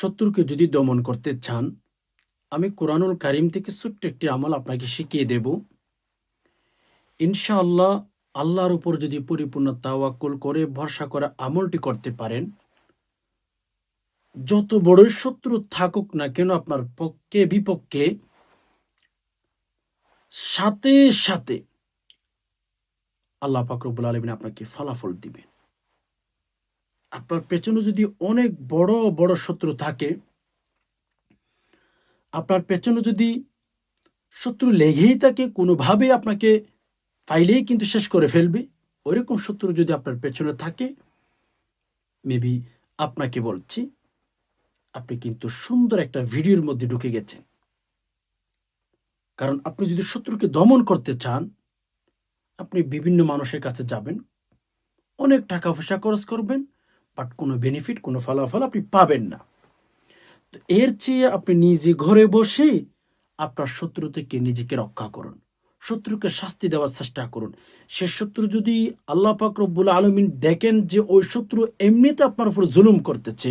শত্রুকে যদি দমন করতে চান, আমি কোরআনুল কারিম থেকে ছোট্ট একটি আমল আপনাকে শিখিয়ে দেব। ইনশাআল্লাহ আল্লাহর উপর যদি পরিপূর্ণ তাওয়াক্কুল করে, ভরসা করে আমলটি করতে পারেন। যত বড় শত্রু থাকুক না কেন, আপনার পক্ষে বিপক্ষে, সাথে সাথে আল্লাহ ফাকরবুল আলমিন আপনাকে ফলাফল দিবেন। আপনার পেছনে যদি অনেক বড় বড় শত্রু থাকে, আপনার পেছনে যদি শত্রু লেগেই থাকে, কোনোভাবে আপনাকে ফাইলেই কিন্তু শেষ করে ফেলবে। ওইরকম শত্রু যদি আপনার পেছনে থাকে, মেবি আপনাকে বলছি, আপনি কিন্তু সুন্দর একটা ভিডিওর মধ্যে ঢুকে গেছেন। কারণ আপনি যদি শত্রুকে দমন করতে চান, আপনি বিভিন্ন মানুষের কাছে যাবেন, অনেক টাকা পয়সা খরচ করবেন বাট কোনো বেনিফিট কোনো ফলাফল আপনি পাবেন না। তো এর চেয়ে আপনি নিজে ঘরে বসে আপনার শত্রু থেকে নিজেকে রক্ষা করুন। শত্রুকে শাস্তি দেওয়ার চেষ্টা করুন। সে শত্রু যদি আল্লাহ পাক রব্বুল আলমিন দেখেন যে ওই শত্রু এমনিতে আপনার উপর জুলুম করতেছে,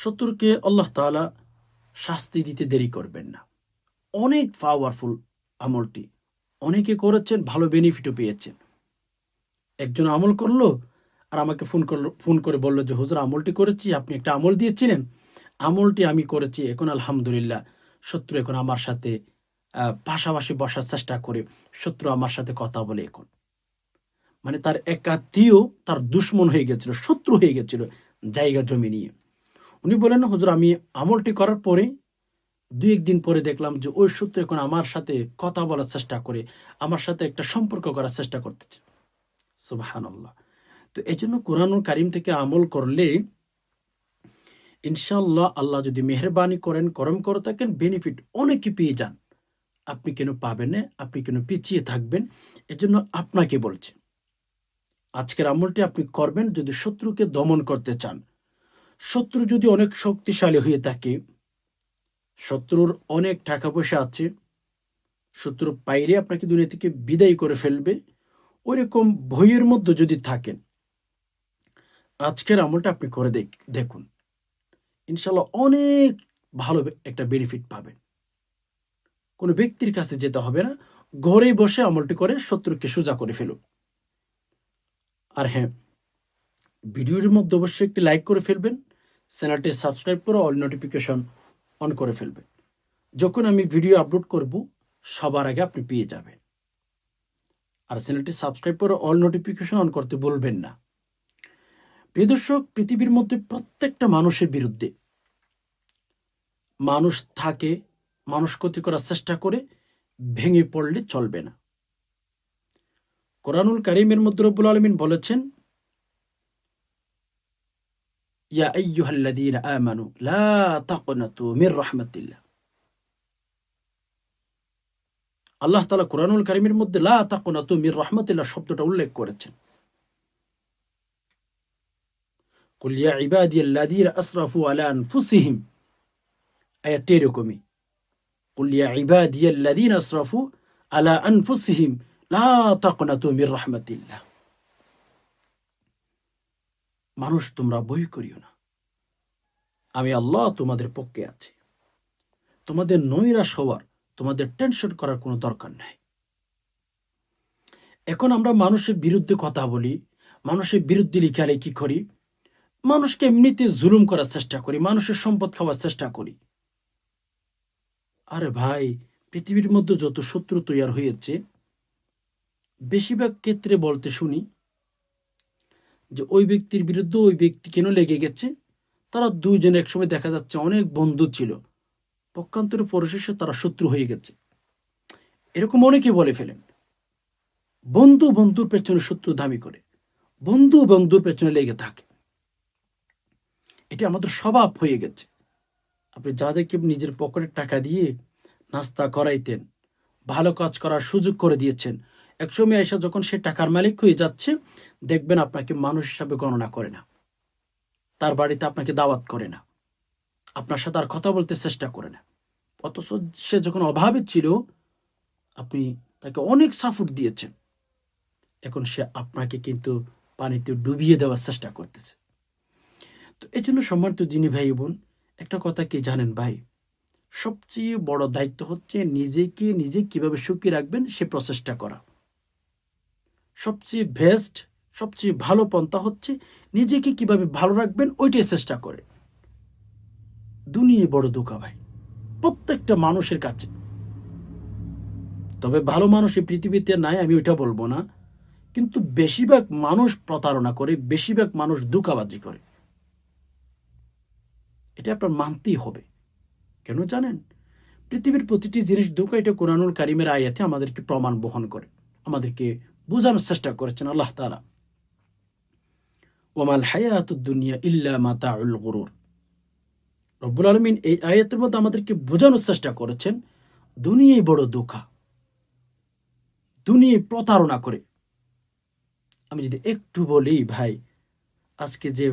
শত্রুকে আল্লাহ তাআলা শাস্তি দিতে দেরি করবেন না। অনেক পাওয়ারফুল আমলটি। অনেকে করেছেন, ভালো বেনিফিটও পেয়েছেন। একজন আমল করল আর আমাকে ফোন করল, ফোন করে বলল যে, হুজুর, আমলটি করেছি, আপনি একটা আমল দিয়েছিলেন। আমলটি আমি করেছি এখন, আলহামদুলিল্লাহ। শত্রু এখন আমার সাথে পাশাপাশি বসার চেষ্টা করে, শত্রু আমার সাথে কথা বলে এখন। মানে তার একাত্মীয় তার দুশ্মন হয়ে গেছিল, শত্রু হয়ে গেছিল জায়গা জমি নিয়ে। উনি বলেন হুজুর, আমি আমলটি করার পরে দুই একদিন পরে দেখলাম যে, ওই শত্রু এখন আমার সাথে কথা বলার চেষ্টা করে, আমার সাথে একটা সম্পর্ক করার চেষ্টা করতেছে। সুবাহান আল্লাহ তো এই জন্য কোরআনুল কারিম থেকে আমল করলে ইনশাল্লাহ আল্লাহ যদি মেহরবানি করেন, করম করে থাকেন বেনিফিট অনেকে পেয়ে যান। আপনি কেন পাবেন না? আপনি কেন পিছিয়ে থাকবেন? এজন্য আপনাকে বলছি, আজকের আমলটি আপনি করবেন যদি শত্রুকে দমন করতে চান। শত্রু যদি অনেক শক্তিশালী হয়ে থাকে, শত্রুর অনেক টাকা পয়সা আছে, শত্রু পাইলে আপনাকে দুনিয়া থেকে বিদায় করে ফেলবে। ওইরকম ভয়ের মধ্যে যদি থাকেন আজকের আমলটা আপনি করে দেখ- দেখুন। ইনশাল্লাহ অনেক ভালো একটা বেনিফিট পাবেন। কোনো ব্যক্তির কাছে যেতে হবে না ঘরেই বসে আমলটি করে শত্রুকে সোজা করে ফেলুন। আর হ্যাঁ ভিডিওর মধ্যে অবশ্যই একটি লাইক করে ফেলবেন চ্যানেলটি সাবস্ক্রাইব করে অল নোটিফিকেশন অন করে ফেলবেন। যখন আমি ভিডিও আপলোড করব, সবার আগে আপনি পেয়ে যাবেন। আর চ্যানেলটি সাবস্ক্রাইব করে অল নোটিফিকেশন অন করতে বলবেন না। প্রিয় দর্শক পৃথিবীর মধ্যে প্রত্যেকটা মানুষের বিরুদ্ধে মানুষ থাকে, মানুষ ক্ষতি করার চেষ্টা করে, ভেঙে পড়লে চলবে না। কোরআনুল কারিমের মধ্যে রব্বুল আলমিন বলেছেন আল্লাহ তাআলা কোরআনুল কারিমের মধ্যে লা তাকনাতু মির রাহমাতিল্লাহ শব্দটা উল্লেখ করেছেন। কুল ইয়া ইবাদিয়াল্লাযীনা আসরাফু আলা আনফুসিহিম আয়াতটি এরকমই কুল ইয়া ইবাদিয়াল্লাযীনা আসরাফু আলা আনফুসিহিম লা তাকনাতু মির রাহমাতিল্লাহ মানুষ তোমরা বই করিও না। আমি আল্লাহ তোমাদের পক্ষে আছি। তোমাদের নৈরাশ হওয়ার তোমাদের টেনশন করার কোনো দরকার নাই। এখন আমরা মানুষের বিরুদ্ধে কথা বলি, মানুষের বিরুদ্ধে লেখালেখি করি মানুষকে এমনিতে জুলুম করার চেষ্টা করি, মানুষের সম্পদ খাওয়ার চেষ্টা করি। আরে ভাই, পৃথিবীর মধ্যে যত শত্রু তৈরি হয়েছে, বেশিরভাগ ক্ষেত্রে বলতে শুনি যে ওই ব্যক্তির বিরুদ্ধে ওই ব্যক্তি কেন লেগে গেছে, তারা দুইজন একসময় দেখা যাচ্ছে অনেক বন্ধু ছিল, পক্ষান্তরে পরিশেষে তারা শত্রু হয়ে গেছে। এরকম অনেকে বলে ফেলেন, বন্ধু বন্ধুর পেছনে শত্রু দামি করে, বন্ধু বন্ধুর পেছনে লেগে থাকে। এটা আমাদের স্বভাব হয়ে গেছে। আপনি যাদেরকে নিজের পকেটের টাকা দিয়ে নাস্তা করাইতেন, ভালো কাজ করার সুযোগ করে দিয়েছেন, একসময় এসে যখন সে টাকার মালিক হয়ে যাচ্ছে, দেখবেন আপনাকে মানুষ হিসাবে গণনা করে না। তার বাড়িতে আপনাকে দাওয়াত করে না। আপনার সাথে আর কথা বলতে চেষ্টা করে না। অথচ সে যখন অভাবে ছিল, আপনি তাকে অনেক সাপোর্ট দিয়েছেন। এখন সে আপনাকে কিন্তু পানিতে ডুবিয়ে দেওয়ার চেষ্টা করতেছে। তো এই জন্য সম্মানিত যিনি ভাই বোন, একটা কথা কি জানেন ভাই? সবচেয়ে বড় দায়িত্ব হচ্ছে নিজেকে, নিজে কীভাবে সুখী রাখবেন সে প্রচেষ্টা করা। সবচেয়ে বেস্ট সবচেয়ে ভালো পন্থা হচ্ছে নিজেকে কীভাবে ভালো রাখবেন ওইটাই চেষ্টা করে। দুনিয়া বড় দোকা ভাই, প্রত্যেকটা মানুষের কাছে। তবে ভালো মানুষ এই পৃথিবীতে নাই, আমি ওইটা বলব না। কিন্তু বেশিরভাগ মানুষ প্রতারণা করে, বেশিরভাগ মানুষ দুকাবাজি করে। এটা আপনার মানতেই হবে। কেন জানেন? পৃথিবীর প্রতিটি জিনিস দুঃখ এটা কোরআনুল কারিমের আয়াতে আমাদেরকে প্রমাণ বহন করে, আমাদেরকে বোঝানোর চেষ্টা করেছেন আল্লাহ তালা ওমাল হায়াত দুনিয়া ইল্লা মাতা উল গরুর। রব্বুল আলমিন এই আয়াতের মধ্যে আমাদেরকে বোঝানোর চেষ্টা করেছেন দুনিয়ায় বড় দুঃখা দুনিয়ায় প্রতারণা করে। আমি যদি একটু বলি ভাই আজকে যে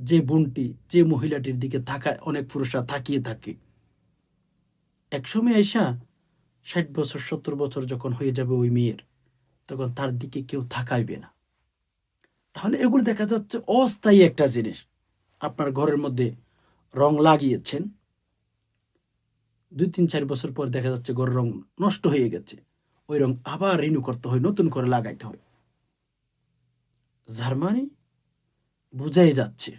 যে বোনটি, যে মহিলাটির দিকে থাকা অনেক পুরুষরা তাকিয়ে থাকে। একসময় এসা ষাট বছর, সত্তর বছর যখন হয়ে যাবে ওই মেয়ের, তখন তার দিকে কেউ থাকাইবে না। তাহলে এগুলো দেখা যাচ্ছে অস্থায়ী একটা জিনিস। আপনার ঘরের মধ্যে রং লাগিয়েছেন। দুই তিন চার বছর পর দেখা যাচ্ছে ঘরের রং নষ্ট হয়ে গেছে। ওই রং আবার রিনিউ করতে হয়, নতুন করে লাগাইতে হয়। যার মানে বোঝাই যাচ্ছে।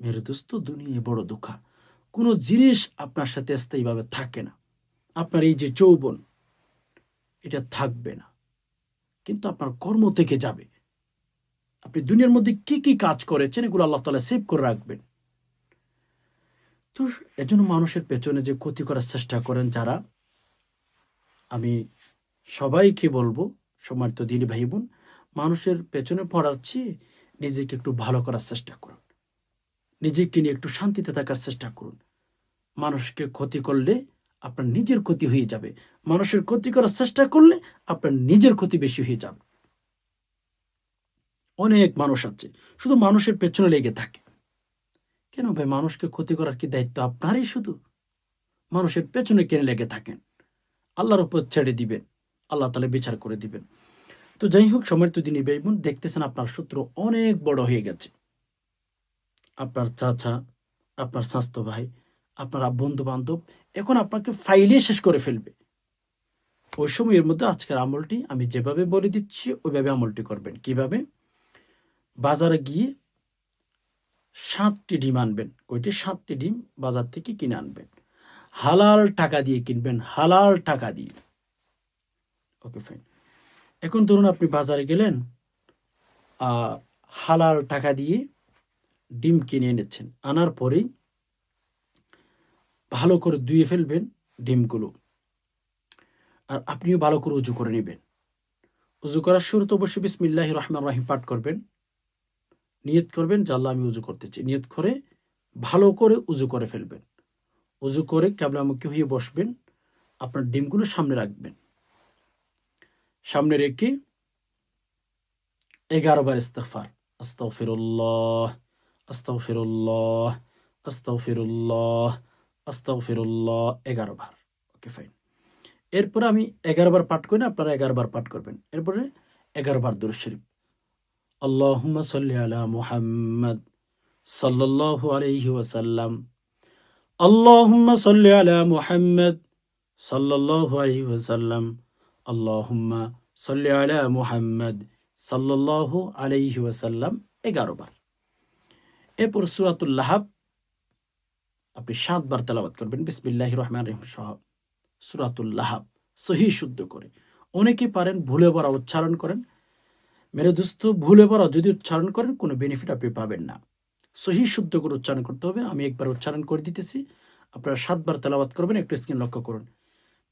মেরে দোস্ত, দুনিয়া বড় দুঃখা। কোনো জিনিস আপনার সাথে স্থায়ীভাবে থাকে না। আপনার এই যে যৌবন, এটা থাকবে না। কিন্তু আপনার কর্ম থেকে যাবে। আপনি দুনিয়ার মধ্যে কি কি কাজ করেছেন, এগুলো আল্লাহ তালা সেভ করে রাখবেন। তো এজন্য মানুষের পেছনে যে ক্ষতি করার চেষ্টা করেন যারা, আমি সবাইকে বলব, সম্মানিত দিনী ভাই বোন, মানুষের পেছনে পড়ার চেয়ে নিজেকে একটু ভালো করার চেষ্টা করুন। নিজেকে নিয়ে একটু শান্তিতে থাকার চেষ্টা করুন। মানুষকে ক্ষতি করলে আপনার নিজের ক্ষতি হয়ে যাবে। মানুষের ক্ষতি করার চেষ্টা করলে আপনার নিজের ক্ষতি বেশি হয়ে যাবে। অনেক মানুষ আছে, শুধু মানুষের পেছনে লেগে থাকে। কেন ভাই? মানুষকে ক্ষতি করার কি দায়িত্ব আপনারই শুধু? মানুষের পেছনে কেন লেগে থাকেন? আল্লাহর উপর ছেড়ে দিবেন। আল্লাহ তালে বিচার করে দিবেন। তো যাই হোক সময়ের তো দিনই বোন, দেখতেছেন আপনার শত্রু অনেক বড় হয়ে গেছে। আপনার চাচা, আপনার স্বাস্থ্য ভাই, আপনার বন্ধু বান্ধব এখন আপনাকে ফাইলে শেষ করে ফেলবে। ওই সময়ের মধ্যে আজকের আমলটি আমি যেভাবে বলে দিচ্ছি, ওইভাবে আমলটি করবেন। কীভাবে? বাজারে গিয়ে সাতটি ডিম আনবেন। কয়টি? সাতটি ডিম বাজার থেকে কিনে আনবেন। হালাল টাকা দিয়ে কিনবেন, হালাল টাকা দিয়ে। ওকে ফাইন এখন ধরুন আপনি বাজারে গেলেন হালাল টাকা দিয়ে ডিম কিনে এনেছেন। আনার পরেই ভালো করে ধুয়ে ফেলবেন ডিমগুলো। আর আপনিও ভালো করে উজু করে নেবেন। উজু করার শুরুতে অবশ্যই বিসমিল্লাহ রহমান রাহিম পাঠ করবেন। নিয়ত করবেন যে, আল্লাহ, আমি উজু করতেছি। নিয়ত করে ভালো করে উজু করে ফেলবেন। উজু করে ক্যাবলামুখী হয়ে বসবেন। আপনার ডিমগুলো সামনে রাখবেন। সামনে রেখে এগারো বার ইস্তফার আস্তাগফিরুল্লাহ আস্তাগফিরুল্লাহ আস্তাগফিরুল্লাহ আস্তাগফিরুল্লাহ এগারো বার। ওকে ফাইন এরপরে আমি এগারো বার পাঠ করি না, আপনারা এগারো বার পাঠ করবেন। এরপরে এগারো বার দুরুদ শরীফ। আল্লাহুম্মা সাল্লি আলা মুহাম্মদ সাল্লাল্লাহু আলাইহি ওয়াসাল্লাম। আল্লাহুম্মা সাল্লি আলা মুহাম্মদ সাল্লাল্লাহু আলাইহি ওয়াসাল্লাম। আল্লাহুম্মা সাল্লি আলা মুহাম্মদ সাল্লাল্লাহু আলাইহি ওয়াসাল্লাম এগারো বার। এরপর সুরাতুল লাহাব, আপনি সাতবার তেলাবাত করবেন বিসমিল্লাহ রহমান রহিম সহ সুরাতুল লাহাব সহি শুদ্ধ করে। অনেকে পারেন ভুলে পড়া উচ্চারণ করেন। মেরে দোস্ত, ভুলে পড়া যদি উচ্চারণ করেন, কোনো বেনিফিট আপনি পাবেন না। সহি শুদ্ধ করে উচ্চারণ করতে হবে। আমি একবার উচ্চারণ করে দিতেছি। আপনারা সাতবার তেলাবাত করবেন। একটু স্ক্রিন লক্ষ্য করুন।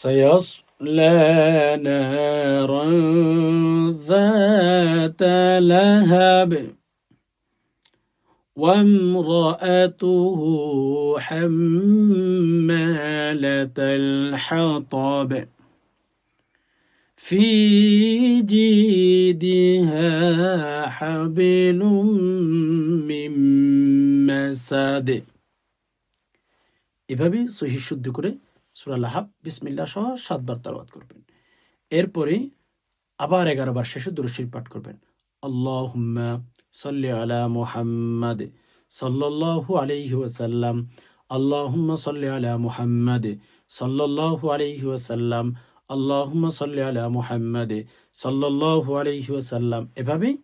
سيصلى نارا ذات لهب وامرأته حمالة الحطب في جيدها حبل من مسد এভাবে সহি শুদ্ধ করে সুরা লাহাব বিসমিল্লা সহ সাতবার তালাবাত করবেন। এরপরে আবার এগারো বার শেষে দুরুশির পাঠ করবেন। আল্লাহুম্মা সাল্লি আলা মুহাম্মাদ সাল্লাল্লাহু আলাইহি ওয়াসাল্লাম, আল্লাহুম্মা সাল্লি আলা মুহাম্মাদ সাল্লাল্লাহু আলাইহি ওয়াসাল্লাম, আল্লাহুম্মা সাল্লি আলা মুহাম্মাদ সাল্লাল্লাহু আলাইহি ওয়াসাল্লাম। এভাবে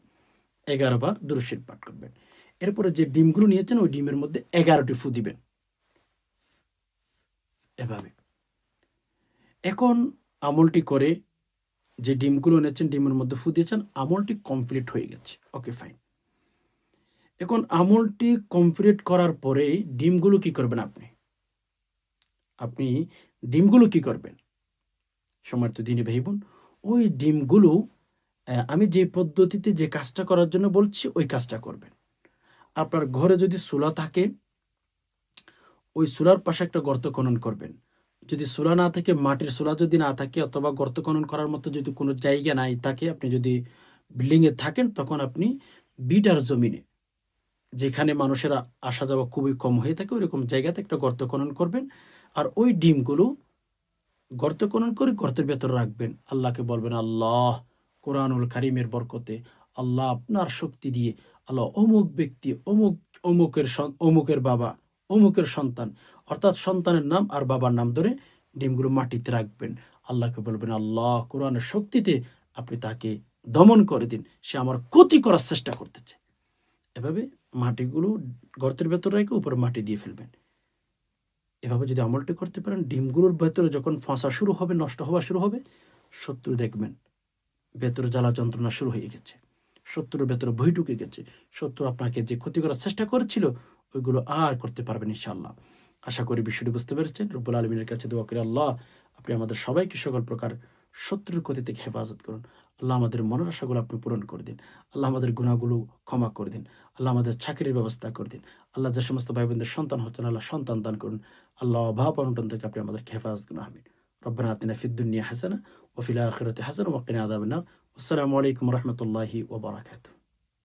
এগারো বার দুরুশির পাঠ করবেন। এরপরে যে ডিমগুলো নিয়েছেন, ওই ডিমের মধ্যে এগারোটি ফু দিবেন। এভাবে। এখন আমলটি করে যে ডিমগুলো এনেছেন, ডিমের মধ্যে ফু দিয়েছেন, আমলটি কমপ্লিট হয়ে গেছে। ওকে ফাইন এখন আমলটি কমপ্লিট করার পরে ডিমগুলো কি করবেন আপনি? আপনি ডিমগুলো কি করবেন? সময় তো দিনে ভাইবোন ওই ডিমগুলো আমি যে পদ্ধতিতে যে কাজটা করার জন্য বলছি, ওই কাজটা করবেন। আপনার ঘরে যদি চুলা থাকে, ওই চুলার পাশে একটা গর্ত খনন করবেন। যদি সোলা না থাকে, মাটির সোলা যদি না থাকে, অথবা গর্ত খনন করার মতো যদি কোনো জায়গা নাই থাকে আপনি যদি বিল্ডিংয়ে থাকেন, তখন আপনি বিটার জমিনে, যেখানে মানুষের আসা যাওয়া খুবই কম হয়ে থাকে, ওইরকম জায়গাতে একটা গর্ত খনন করবেন। আর ওই ডিমগুলো গর্ত খনন করে গর্তের ভেতর রাখবেন। আল্লাহকে বলবেন, আল্লাহ, কোরআনুল কারিমের বরকতে আল্লাহ আপনার শক্তি দিয়ে, আল্লাহ অমুক ব্যক্তি, অমুক, অমুকের অমুকের বাবা, অমুকের সন্তান অর্থাৎ সন্তানের নাম আর বাবার নাম ধরে ডিমগুলো মাটিতে রাখবেন। আল্লাহকে বলবেন, আল্লাহ, কোরআনের শক্তিতে আপনি তাকে দমন করে দিন। সে আমার ক্ষতি করার চেষ্টা করতেছে। এভাবে মাটিগুলো গর্তের ভেতর রেখে উপরে মাটি দিয়ে ফেলবেন। এভাবে যদি আমলটি করতে পারেন, ডিমগুলোর ভেতরে যখন ফাঁসা শুরু হবে, নষ্ট হওয়া শুরু হবে, শত্রু দেখবেন, ভেতরে জ্বালা যন্ত্রণা শুরু হয়ে গেছে। শত্রুর ভেতরে ভয় ঢুকে গেছে। শত্রু আপনাকে যে ক্ষতি করার চেষ্টা করেছিল, ওইগুলো আর করতে পারবেন ইনশাল্লাহ আশা করি বিষয়টি বুঝতে পেরেছেন। রব্বুল আলমিনের কাছে দোয়া করে, আল্লাহ আপনি আমাদের সবাইকে সকল প্রকার শত্রুর ক্ষতি থেকে হেফাজত করুন। আল্লাহ আমাদের মনের আশাগুলো আপনি পূরণ করে দিন। আল্লাহ আমাদের গুণাগুলো ক্ষমা করে দিন। আল্লাহ আমাদের চাকরির ব্যবস্থা করে দিন। আল্লাহ যে সমস্ত ভাই বোনদের সন্তান হচ্ছেন, আল্লাহ সন্তান দান করুন। আল্লাহ অভাব অনটন থেকে আপনি আমাদেরকে হেফাজত করুন। আমিন। রব্বানা আতিনা ফিদ দুনিয়া হাসানা ওয়া ফিল আখিরাতি হাসানা ওয়া কিনা আযাবান আসসালামু আলাইকুম রাহমাতুল্লাহি ওয়া বারাকাতুহু।